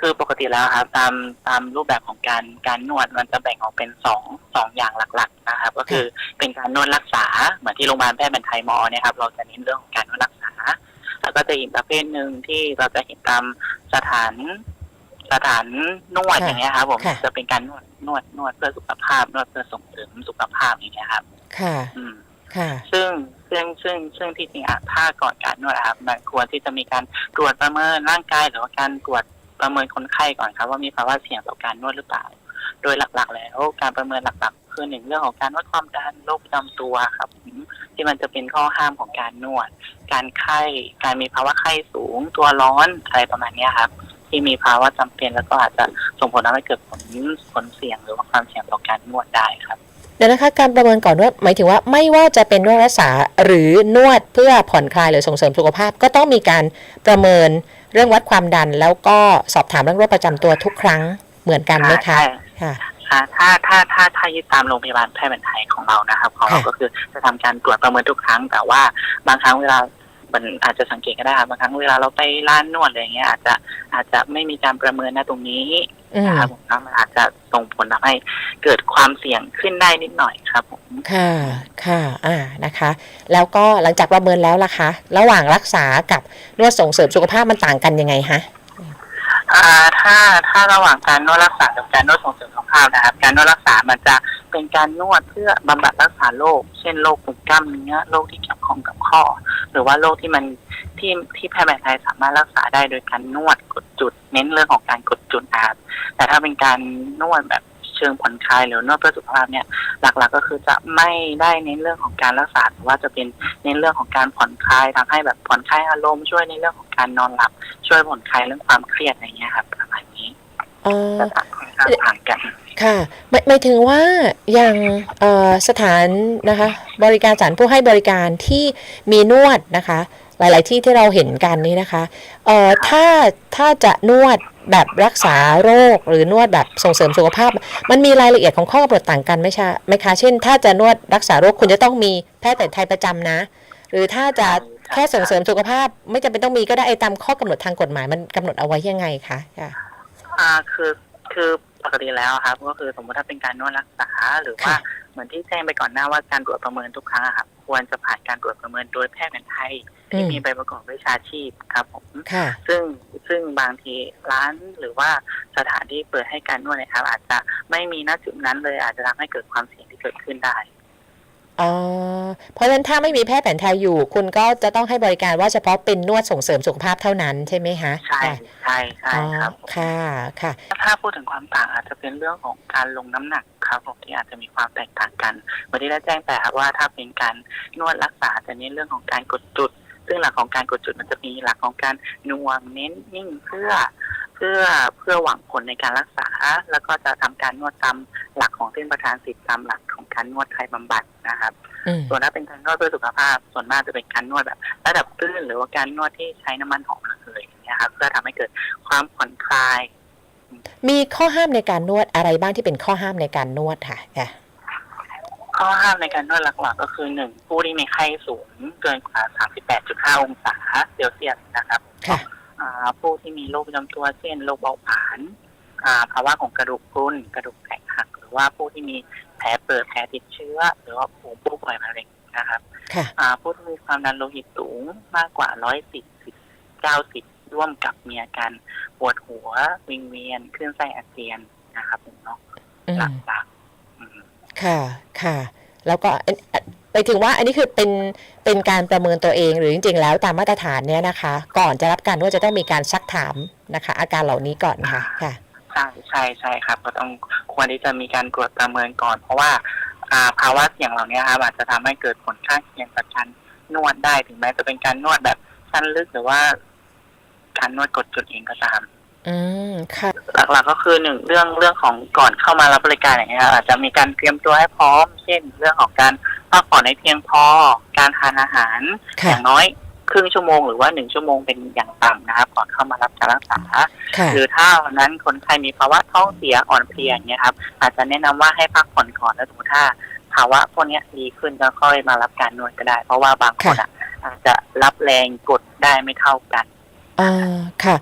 คือปกติแล้วครับตามตามรูปแบบของการการนวดมันจะแบ่งออกเป็นสองสองอย่างหลัก ๆ นะครับ ก็คือเป็นการนวดรักษาเหมือนที่โรงพยาบาลแพทย์แผนไทยมอเนี่ยครับเราจะเน้นเรื่องของการนวดรักษา แล้วก็จะอีกประเภทหนึ่งที่เราจะเห็นตามสถานสถานนวดค่ะอย่างเงี้ยครับผมค่ะจะเป็นการนวดนวดนวดเพื่อสุขภาพนวดเพื่อส่งเสริมสุขภาพอย่างเงี้ยครับ ค่ะ อืมค่ะ ซึ่งซึ่งซึ่งซึ่งที่จริงอะถ้าก่อนการนวดอะครับมันควรที่จะมีการตรวจประเมินร่างกายหรือว่าการตรวจ ประเมินคนไข้ก่อนครับ ว่ามีภาวะเสี่ยงต่อการนวดหรือเปล่า โดยหลักๆ แล้วการประเมินหลักๆ คือหนึ่งเรื่องของการวัดความดันโรคประจำตัวครับที่มันจะเป็นข้อห้ามของการนวด การไข้ การมีภาวะไข้สูง ตัวร้อนอะไรประมาณนี้ครับ ที่มีภาวะจำเป็นแล้วก็อาจจะส่งผลทำให้เกิดผลผลเสี่ยงหรือว่าความเสี่ยงต่อการนวดได้ครับ ดี๋ยวนะคะการประเมินก่อนนวดหมายถึงว่าไม่ว่าจะเป็นนวดรักษาหรือนวดเพื่อผ่อนคลายหรือส่งเสริมสุขภาพ ก็ต้องมีการประเมินเรื่องวัดความดัน แล้วก็สอบถามเรื่องโรคประจำตัวทุกครั้งเหมือนกันไหมคะใช่ค่ะค่ะถ้าถ้าถ้าถ้ายึดตามโรงพยาบาลแพทย์แผนไทยของเรานะครับของเราค่ะก็คือจะทำการตรวจประเมินทุกครั้ง แต่ว่าบางครั้งเวลา มันอาจจะสังเกตก็ได้ครับบางครั้งเวลาเราไปร้านนวดอะไรอย่างเงี้ยอาจจะอาจจะไม่มีการประเมินนะตรงนี้อืมนะครับผมแล้วมันอาจจะส่งผลทำให้เกิดความเสี่ยงขึ้นได้นิดหน่อยครับผมค่ะค่ะอ่านะคะ แล้วก็หลังจากประเมินแล้วล่ะคะ ระหว่างรักษากับนวดส่งเสริมสุขภาพมันต่างกันยังไงฮะอ่าถ้าถ้าระหว่างการนวดรักษากับการนวดส่งเสริมสุขภาพนะครับ การนวดรักษามันจะเป็นการนวดเพื่อบำบัดรักษาโรคเช่นโรคกลุ่มกล้ามเนื้อโรคที่เกี่ยวข้องกับข้อ หรือว่าโรคที่มันที่ที่แพทย์แผนไทยสามารถรักษาได้โดยการนวดกดจุด เน้นเรื่องของการกดจุดนะครับแต่ถ้าเป็นการนวดแบบเชิงผ่อนคลายหรือนวดเพื่อสุขภาพเนี่ยหลักๆ ก็คือจะไม่ได้เน้นเรื่องของการรักษาแต่ว่าจะเป็นเน้นเรื่องของการผ่อนคลายทำให้แบบผ่อนคลายอารมณ์ช่วยในเรื่องของการนอนหลับช่วยผ่อนคลายเรื่องความเครียดอะไรเงี้ยครับประมาณนี้อ๋อ จะต่างค่อนข้างต่างกัน ค่ะหมายหมายถึงว่าอย่างเอ่อสถานนะคะ บริการสถานผู้ให้บริการที่มีนวดนะคะ หลาย ๆ ที่ที่เราเห็นกันนี่นะคะเอ่อถ้าถ้าจะนวดแบบรักษาโรคหรือนวดแบบส่งเสริมสุขภาพ มันมีรายละเอียดของข้อกำหนดต่างกันไหมคะไหมคะเช่น ถ้าจะนวดรักษาโรคคุณจะต้องมีแพทย์แผนไทยประจำนะ หรือถ้าจะแค่ส่งเสริมสุขภาพ ไม่จำเป็นต้องมีก็ได้ไอ้ตามข้อกำหนดทางกฎหมายมันกำหนดเอาไว้ยังไงคะค่ะ อ่าคือคือ ปกติแล้วครับ ก็คือสมมติถ้าเป็นการนวดรักษา หรือว่าค่ะเหมือนที่แจ้งไปก่อนหน้าว่าการตรวจประเมินทุกครั้งอะครับ ควรจะผ่านการตรวจประเมินโดยแพทย์แผนไทยอืที่มมีใบประกอบวิชาชีพครับผมค่ะ ซึ่งซึ่งบางทีร้านหรือว่าสถานที่เปิดให้การนวดเนะครับอาจจะไม่มีณจุดนั้นเลยอาจจะทำให้เกิดความเสี่ยงที่เกิดขึ้นได้ อ๋อ เพราะฉะนั้นถ้าไม่มีแพทย์แผนไทยอยู่ คุณก็จะต้องให้บริการว่าเฉพาะเป็นนวดส่งเสริมสุขภาพเท่านั้นใช่ไหมคะใช่ค่ะใช่ใช่อ๋อครับผมค่ะค่ะ ถ้าพูดถึงความต่างอาจจะเป็นเรื่องของการลงน้ำหนักครับผมที่อาจจะมีความแตกต่างกันเหมือนที่ได้แจ้งไปครับว่าถ้าเป็นการนวดรักษาจะเน้นเรื่องของการกดจุด ซึ่งหลักของการกดจุดมันจะมีหลักของการนวมเน้นนิ่งเพื่อเพื่อเพื่อหวังผลในการรักษา แล้วก็จะทำการนวดตามหลักของเส้นประธานสิทธิ์ตามหลักของการนวดไทยบำบัดนะครับอืมส่วนถ้าเป็นการนวดเพื่อสุขภาพ ส่วนมากจะเป็นการนวดแบบระดับตื้นหรือว่าการนวดที่ใช้น้ำมันหอมระเหยอย่างเงี้ยครับเพื่อทำให้เกิดความผ่อนคลาย มีข้อห้ามในการนวดอะไรบ้างที่เป็นข้อห้ามในการนวดค่ะค่ะข้อห้ามในการนวดหลักๆก็คือหนึ่งผู้ที่มีไข้สูงเกินกว่า 38.5 องศาเซลเซียสนะครับค่ะอ่า ผู้ที่มีโรคประจำตัวเช่นโรคเบาหวานอ่าภาวะของกระดูกพรุนกระดูกแตกหัก หรือว่าผู้ที่มีแผลเปิดแผลติดเชื้อ หรือว่าผู้ผู้ป่วยมะเร็งนะครับค่ะอ่าผู้ที่มีความดันโลหิตสูงมากกว่า110 90ร่วมกับมีอาการปวดหัววิงเวียนคลื่นไส้อาเจียนนะครับผมเนาะอืหมลักๆอืมค่ะ ค่ะ แล้วก็อันอัน ไปถึงว่าอันนี้คือเป็นเป็นการประเมินตัวเองหรือจริง ๆ แล้วตามมาตรฐานเนี่ยนะคะ ก่อนจะรับการนวดจะต้องมีการซักถามนะคะ อาการเหล่านี้ก่อนค่ะค่ะใช่ใช่ใช่ครับ ก็ต้องควรที่จะมีการตรวจประเมินก่อน เพราะว่าอ่าภาวะเสี่ยงเหล่านี้ครับอาจจะทำให้เกิดผลข้างเคียงจากการนวดได้ถึงแม้จะเป็นการนวดแบบสั้นลึกหรือว่า การนวดกดจุดเองก็ตามอืมค่ะหลักๆก็คือหนึ่งเรื่องเรื่องของก่อนเข้ามารับบริการอย่างเงี้ยครับอาจจะมีการเตรียมตัวให้พร้อม เช่น เรื่องของการ พักผ่อนให้เพียงพอการทานอาหาร อค่ะ ย่างน้อยครึ่งชั่วโมงหรือว่าหนึ่งชั่วโมงเป็นอย่างต่ำนะครับก่อนเข้ามารับการรักษา ค่ะ หรือถ้าวันนั้นคนไข้มีภาวะท้องเสียอ่อนเพลียอย่างเงี้ยครับอาจจะแนะนำว่าให้พักผ่อนก่อนแล้วสมมติถ้าภาวะพวกเนี้ยดีขึ้นก็ค่อยมารับการนวดก็ได้ เพราะว่าบางคนอะอาจจะรับแรงกดได้ไม่เท่ากัน อ่า ค่ะ